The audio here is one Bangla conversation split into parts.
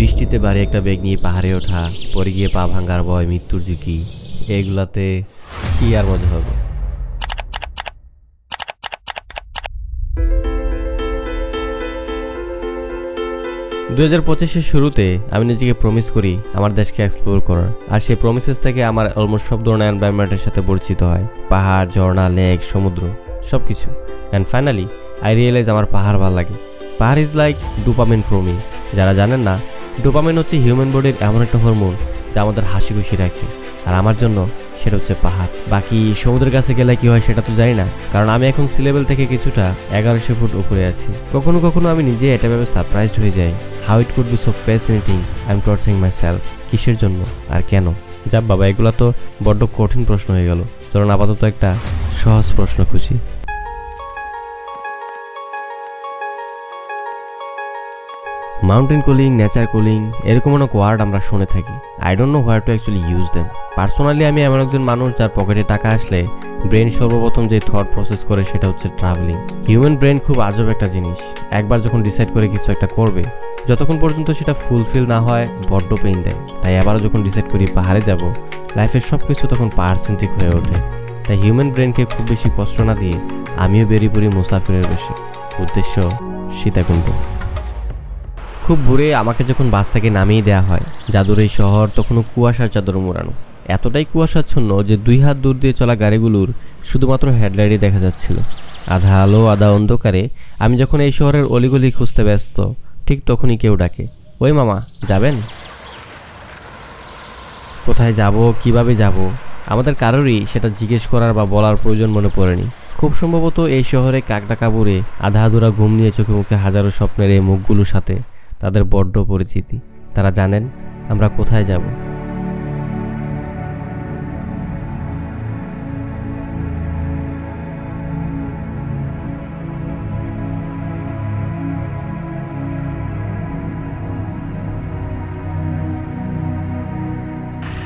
বৃষ্টিতে বাড়ি একটা ব্যাগ নিয়ে পাহাড়ে ওঠা পরে গিয়ে পা ভাঙ্গার ভয়, মৃত্যুর ঝুঁকি, এগুলাতে কি আর হবে? দু হাজার পঁচিশের শুরুতে আমি নিজেকে প্রমিস করি আমার দেশকে এক্সপ্লোর করার। আর সেই প্রমিসেস থেকে আমার অলমোস্ট সব ধরনের এনভায়রনমেন্টের সাথে পরিচিত হয়। পাহাড়, ঝর্ণা লেক সমুদ্র সব কিছু অ্যান্ড ফাইনালি আই রিয়েলাইজ আমার পাহাড় ভালো লাগে। পাহাড় ইজ লাইক ডুপামিন ফ্রমি যারা জানেন না ডোপামিন হচ্ছে হিউম্যান বডির এমন একটা হরমোন যা আমাদের হাসি খুশি রাখে। আর আমার জন্য সেটা হচ্ছে পাহাড়। বাকি সমুদ্রের কাছে গেলে কি হয় সেটা তো জানি না, কারণ আমি এখন সি লেভেল থেকে কিছুটা এগারোশো ফুট উপরে আছি। কখনো কখনো আমি নিজে এটা ভেবে সারপ্রাইজড হয়ে যাই how it could be so fascinating I am torching myself কিসের জন্য আর কেন? যাক বাবা, এগুলো তো বড্ড কঠিন প্রশ্ন হয়ে গেল। চলুন আপাতত একটা সহজ প্রশ্ন খুঁজি। মাউন্টেন কুলিং নেচার কুলিং এরকম অনেক ওয়ার্ড আমরা শুনে থাকি। I don't know where to actually use them personally আমি এমন একজন মানুষ যার পকেটে টাকা আসলে ব্রেন সর্বপ্রথম যে থট প্রসেস করে সেটা হচ্ছে ট্রাভেলিং হিউম্যান ব্রেন খুব আজব একটা জিনিস। একবার যখন ডিসাইড করে কিছু একটা করবে, যতক্ষণ পর্যন্ত সেটা ফুলফিল না হয়, বড্ড পেইন দেয়। তাই আবারও যখন ডিসাইড করি পাহাড়ে যাব লাইফের সব কিছু তখন পার্সেন্টিক হয়ে ওঠে। তাই হিউম্যান ব্রেনকে খুব বেশি কষ্ট না দিয়ে আমিও বেরিয়ে পড়ি মুসাফিরের বেশি। উদ্দেশ্য, সীতাকুণ্ড। খুব ভোরে আমাকে যখন বাস থেকে নামিয়ে দেওয়া হয়, জাদুর এই শহর তখনও কুয়াশার চাদর মোড়ানো। এতটাই কুয়াশাচ্ছন্ন যে দুই হাত দূর দিয়ে চলা গাড়িগুলোর শুধুমাত্র হেডলাইটই দেখা যাচ্ছিল। আধা আলো, আধা অন্ধকারে আমি যখন এই শহরের অলিগলি খুঁজতে ব্যস্ত, ঠিক তখনই কেউ ডাকে, ওই মামা, যাবেন? কোথায় যাব, কীভাবে যাব? আমাদের কারোরই সেটা জিজ্ঞেস করার বা বলার প্রয়োজন মনে পড়েনি। খুব সম্ভবত এই শহরে কাকডা কাবুরে আধা আধুরা ঘুম নিয়ে চোখে মুখে হাজারো স্বপ্নের এই মুখগুলোর সাথে তাদের বড্ড পরিচিতি। তারা জানেন আমরা কোথায় যাব।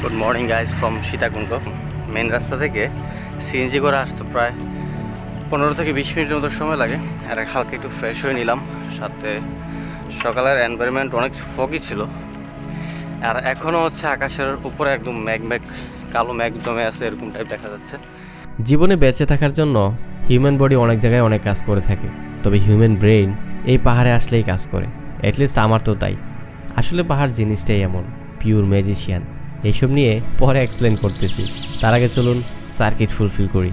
Good morning guys from Sitakunda main রাস্তা থেকে সিএনজি করে আসতে প্রায় পনেরো থেকে বিশ মিনিটের মতো সময় লাগে। আর হালকা একটু ফ্রেশ হয়ে নিলাম। সাথে সকালের এনভায়রনমেন্ট অনেক ফগি ছিল। আর এখনও হচ্ছে আকাশের উপরে একদম ম্যাগ ম্যাগ কালো ম্যাগ জমে আছে এরকম টাইপ দেখা যাচ্ছে। জীবনে বেঁচে থাকার জন্য হিউম্যান বডি অনেক জায়গায় অনেক কাজ করে থাকে। তবে হিউম্যান ব্রেইন এই পাহাড়ে আসলেই কাজ করে। অ্যাটলিস্ট আমার তো তাই। আসলে পাহাড় জিনিসটাই এমন পিওর ম্যাজিশিয়ান এইসব নিয়ে পরে এক্সপ্লেন করতেছি। তার আগে চলুন সার্কিট ফুলফিল করি।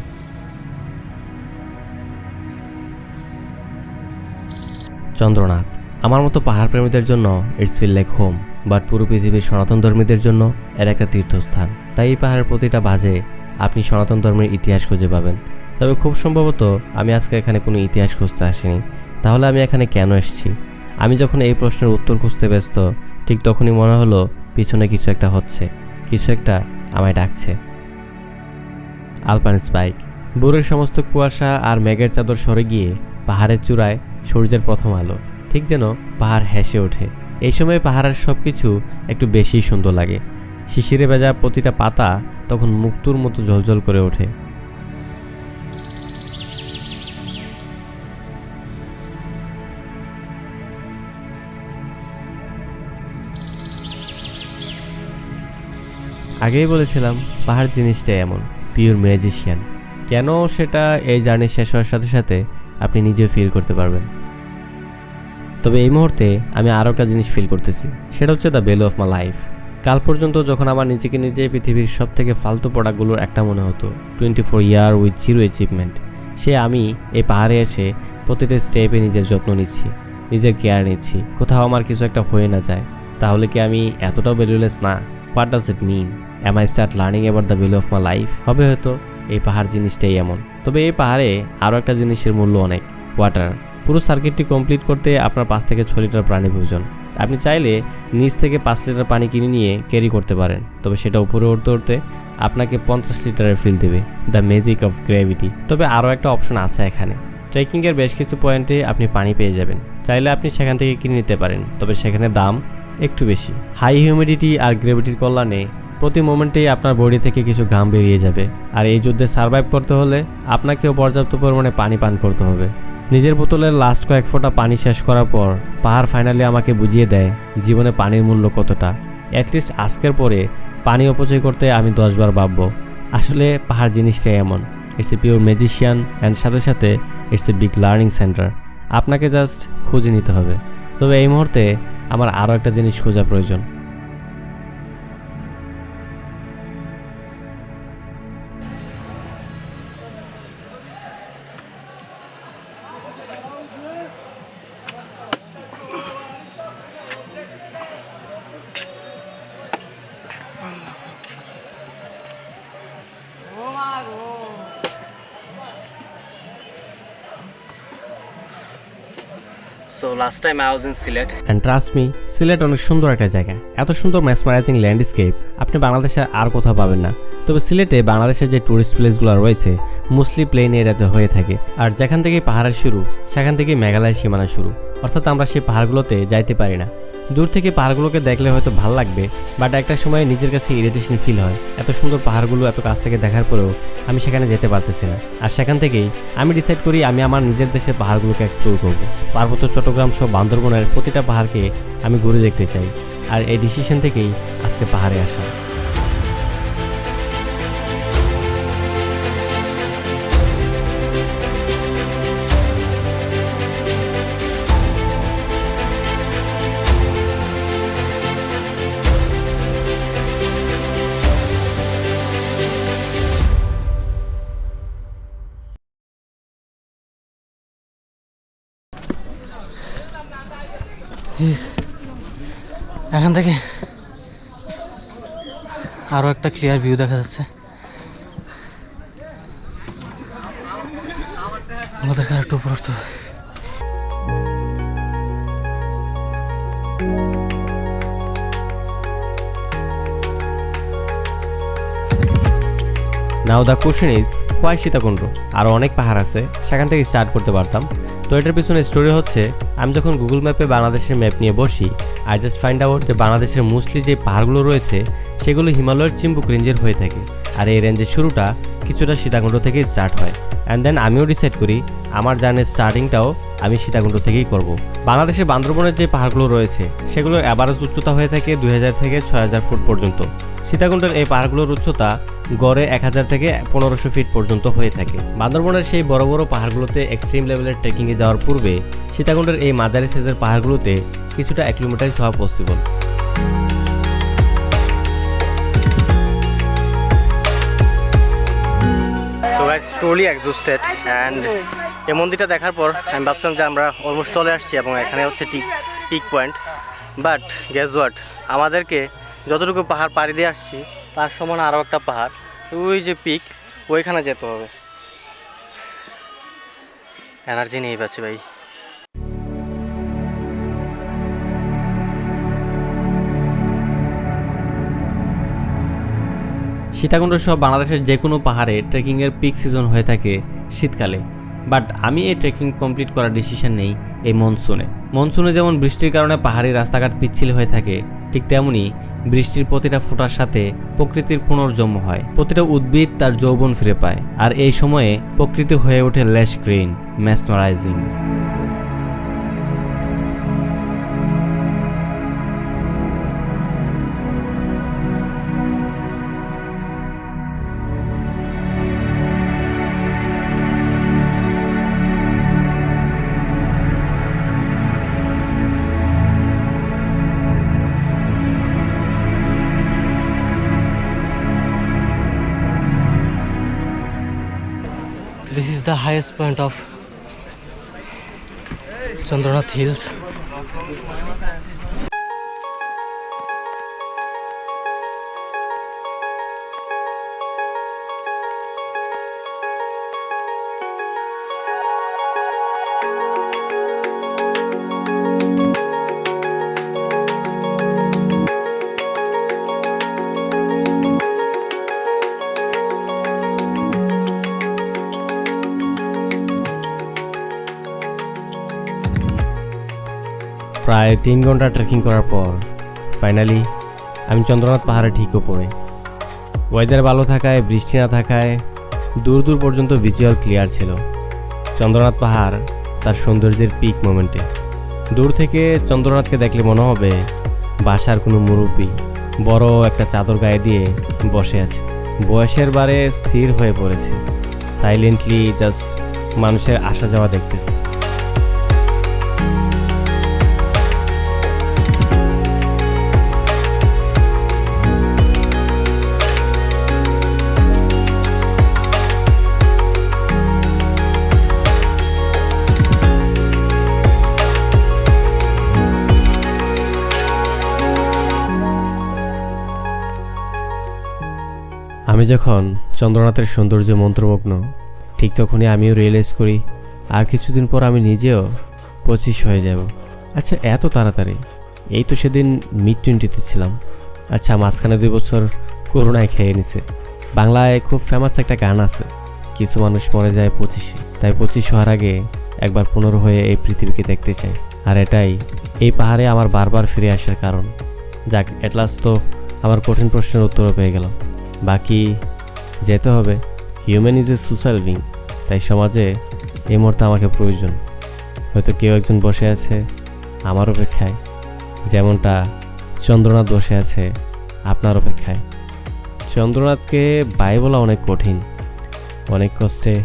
চন্দ্রনাথ। আমার মতো পাহাড় প্রেমীদের জন্য it's feel like home but পুরো পৃথিবীর সনাতন ধর্মীদের জন্য এর একটা তীর্থস্থান। তাই এই পাহাড়ের প্রতিটা বাজে আপনি সনাতন ধর্মের ইতিহাস খুঁজে পাবেন। তবে খুব সম্ভবত আমি আজকে এখানে কোনো ইতিহাস খুঁজতে আসিনি। তাহলে আমি এখানে কেন এসেছি? আমি যখন এই প্রশ্নের উত্তর খুঁজতে ব্যস্ত, ঠিক তখনই মনে হলো পিছনে কিছু একটা হচ্ছে, কিছু একটা আমায় ডাকছে। আলপান স্পাইক ভোরের সমস্ত কুয়াশা আর মেঘের চাদর সরে গিয়ে পাহাড়ের চূড়ায় সূর্যের প্রথম আলো। ঠিক যেন পাহাড় হেসে ওঠে। এই সময় পাহাড়ের সব কিছু একটু বেশি সুন্দর লাগে। শিশিরে ভেজা প্রতিটা পাতা তখন মুক্তুর মতো ঝলঝল করে ওঠে। আগেই বলেছিলাম, পাহাড় জিনিসটাই এমন পিওর ম্যাজিশিয়ান কেন সেটা এই জার্নি শেষ হওয়ার সাথে সাথে আপনি নিজেও ফিল করতে পারবেন? তবে এই মুহূর্তে আমি আরও একটা জিনিস ফিল করতেছি। সেটা হচ্ছে the value of my life কাল পর্যন্ত যখন আমার নিজেকে নিজে পৃথিবীর সব থেকে ফালতু প্রোডাক্টগুলোর একটা মনে হতো twenty four year with zero achievement সে আমি এই পাহাড়ে এসে প্রতিটা স্টেপে নিজের যত্ন নিচ্ছি, নিজের কেয়ার নিচ্ছি। কোথাও আমার কিছু একটা হয়ে না যায়। তাহলে কি আমি এতটাও ভ্যালুলেস না? What does it mean am I start learning about the value of my life হবে হয়তো। এই পাহাড় জিনিসটাই এমন। তবে এই পাহাড়ে আরও একটা জিনিসের মূল্য অনেক। ওয়াটার পুরো সার্কিটটি কমপ্লিট করতে আপনার পাঁচ থেকে ছ লিটার প্রাণী প্রয়োজন। আপনি চাইলে নিচ থেকে পাঁচ লিটার পানি কিনে নিয়ে ক্যারি করতে পারেন। তবে সেটা উপরে উঠতে উঠতে আপনাকে পঞ্চাশ লিটারের ফিল দেবে দ্য ম্যাজিক অফ গ্র্যাভিটি তবে আরও একটা অপশন আছে এখানে। ট্রেকিংয়ের বেশ কিছু পয়েন্টে আপনি পানি পেয়ে যাবেন। চাইলে আপনি সেখান থেকে কিনে নিতে পারেন, তবে সেখানে দাম একটু বেশি। হাই হিউমিডিটি আর গ্রেভিটির কল্যাণে প্রতি মোমেন্টেই আপনার বডি থেকে কিছু ঘাম বেরিয়ে যাবে। আর এই যুদ্ধে সার্ভাইভ করতে হলে আপনাকেও পর্যাপ্ত পরিমাণে পানি পান করতে হবে। নিজের বোতলের লাস্ট কয়েক ফোঁটা পানি শেষ করার পর পাহাড় ফাইনালি আমাকে বুঝিয়ে দেয় জীবনে পানির মূল্য কতটা। অ্যাটলিস্ট আজকের পরে পানি অপচয় করতে আমি দশবার ভাববো, আসলে পাহাড় জিনিসটাই এমন। It's a pure magician and সাথে সাথে it's a big learning centre আপনাকে জাস্ট খুঁজে নিতে হবে। তবে এই মুহূর্তে আমার আরও একটা জিনিস খোঁজা প্রয়োজন। So last time I was in Sylhet and trust me Sylhet অনেক সুন্দর একটা জায়গা। এত সুন্দর ম্যাসমারাইজিং ল্যান্ডস্কেপ আপনি বাংলাদেশে আর কোথাও পাবেন না। তবে সিলেটে বাংলাদেশের যে টুরিস্ট প্লেসগুলো রয়েছে মোস্টলি প্লেন এরিয়াতে হয়ে থাকে। আর যেখান থেকে পাহাড়ের শুরু, সেখান থেকে মেঘালয় সীমানা শুরু। অর্থাৎ আমরা সেই পাহাড়গুলোতে যাইতে পারি না। দূর থেকে পাহাড়গুলোকে দেখলে হয়তো ভালো লাগবে বাট একটা সময় নিজের কাছে ইরিটেশন ফিল হয়। এত সুন্দর পাহাড়গুলো, এত কাছ থেকে দেখার পরেও আমি সেখানে যেতে পারতেছি না। আর সেখান থেকেই আমি ডিসাইড করি আমি আমার নিজের দেশের পাহাড়গুলোকে এক্সপ্লোর করব। পার্বত্য চট্টগ্রাম সহ বান্দরবনের প্রতিটা পাহাড়কে আমি ঘুরে দেখতে চাই। আর এই ডিসিশন থেকেই আজকে পাহাড়ে আসা। এখান থেকে আরও একটা ক্লিয়ার ভিউ দেখা যাচ্ছে। আমাদেরকে আর একটু। Now the question is why Sitakunda আরও অনেক পাহাড় আছে, সেখান থেকে স্টার্ট করতে পারতাম। তো এটার পিছনে স্টোরি হচ্ছে, আমি যখন গুগল ম্যাপে বাংলাদেশের ম্যাপ নিয়ে বসি আই জাস্ট ফাইন্ড আউট যে বাংলাদেশের মোস্টলি যে পাহাড়গুলো রয়েছে, সেগুলো হিমালয়ের চিম্বুক রেঞ্জের হয়ে থাকে। আর এই রেঞ্জের শুরুটা কিছুটা সীতাকুণ্ড থেকেই স্টার্ট হয়। অ্যান্ড দেন আমিও ডিসাইড করি, আমার জার্নির স্টার্টিংটাও আমি সীতাকুণ্ড থেকেই করব। বাংলাদেশের বান্দরবনের যে পাহাড়গুলো রয়েছে সেগুলোর অ্যাভারেজ উচ্চতা হয়ে থাকে দুই হাজার থেকে ছয় হাজার ফুট পর্যন্ত। সীতাকুণ্ডের এই পাহাড়গুলোর উচ্চতা গড়ে এক হাজার থেকে পনেরোশো ফিট পর্যন্ত হয়ে থাকে। বান্দরবনের সেই বড় বড় পাহাড়গুলোতে এক্সট্রিম লেভেলের ট্রেকিংয়ে যাওয়ার পূর্বে সীতাকুণ্ডের এই মাঝারি সাইজের পাহাড়গুলোতে কিছুটা অ্যাক্লিমেটাইজ হওয়া possible guys truly exhausted and এই মন্দিরটা দেখার পর আমি ভাবছিলাম যে আমরা অলমোস্ট চলে আসছি এবং এখানে হচ্ছে tick peak point but guess what আমাদেরকে যতটুকু পাহাড় পাড়ি দিয়ে আসছি, তার সমান আরও একটা পাহাড়। ওই যে পিক ওইখানে যেতে হবে। এনার্জি নেই পাচ্ছি ভাই। সীতাকুণ্ড সহ বাংলাদেশের যে কোনো পাহাড়ে ট্রেকিংয়ের পিক সিজন হয়ে থাকে শীতকালে। বাট আমি এই ট্রেকিং কমপ্লিট করার ডিসিশন নেই এই মনসুনে মনসুনে যেমন বৃষ্টির কারণে পাহাড়ি রাস্তাঘাট পিচ্ছিল হয়ে থাকে, ঠিক তেমনই বৃষ্টির প্রতিটা ফোঁটার সাথে প্রকৃতির পুনর্জন্ম হয়। প্রতিটা উদ্ভিদ তার যৌবন ফিরে পায়, আর এই সময়ে প্রকৃতি হয়ে ওঠে lush green mesmerising This is the highest point of Chandranath Hills. প্রায় তিন ঘণ্টা ট্রেকিং করার পর ফাইনালি আমি চন্দ্রনাথ পাহাড়ে ঠিক পড়ে। ওয়েদার ভালো থাকায়, বৃষ্টি না থাকায়, দূর দূর পর্যন্ত ভিজুয়াল ক্লিয়ার ছিল। চন্দ্রনাথ পাহাড় তার সৌন্দর্যের পিক মোমেন্টে দূর থেকে চন্দ্রনাথকে দেখলে মনে হবে, বাসার কোনো মুরব্বী বড় একটা চাদর গায়ে দিয়ে বসে আছে। বয়সের বারে স্থির হয়ে পড়েছে। সাইলেন্টলি জাস্ট মানুষের আসা যাওয়া দেখতেছে। আমি যখন চন্দ্রনাথের সৌন্দর্য মন্ত্রমগ্ন, ঠিক তখনই আমিও রিয়েলাইজ করি, আর কিছুদিন পর আমি নিজেও পঁচিশ হয়ে যাব। আচ্ছা এত তাড়াতাড়ি? এই তো সেদিন মিড টোয়েন্টিতে ছিলাম। আচ্ছা মাঝখানে দুই বছর করোনায় খেয়ে নিছে। বাংলায় খুব ফেমাস একটা গান আছে। কিছু মানুষ মরে যায় পঁচিশে। তাই পঁচিশ হওয়ার আগে একবার পনেরো হয়ে এই পৃথিবীকে দেখতে চাই। আর এটাই এই পাহাড়ে আমার বারবার ফিরে আসার কারণ। যাক এটলাস তো আমার কঠিন প্রশ্নের উত্তরও পেয়ে গেলাম। বাকি যেতে হবে। Human is a social being তাই সমাজে এই মুহূর্তে আমাকে প্রয়োজন। হয়তো কেউ একজন বসে আছে আমার অপেক্ষায়, যেমনটা চন্দ্রনাথ বসে আছে আপনার অপেক্ষায়। চন্দ্রনাথকে বাই বলা অনেক কঠিন, অনেক কষ্টে।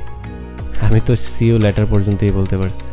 আমি তো সিও লেটার পর্যন্তই বলতে পারছি।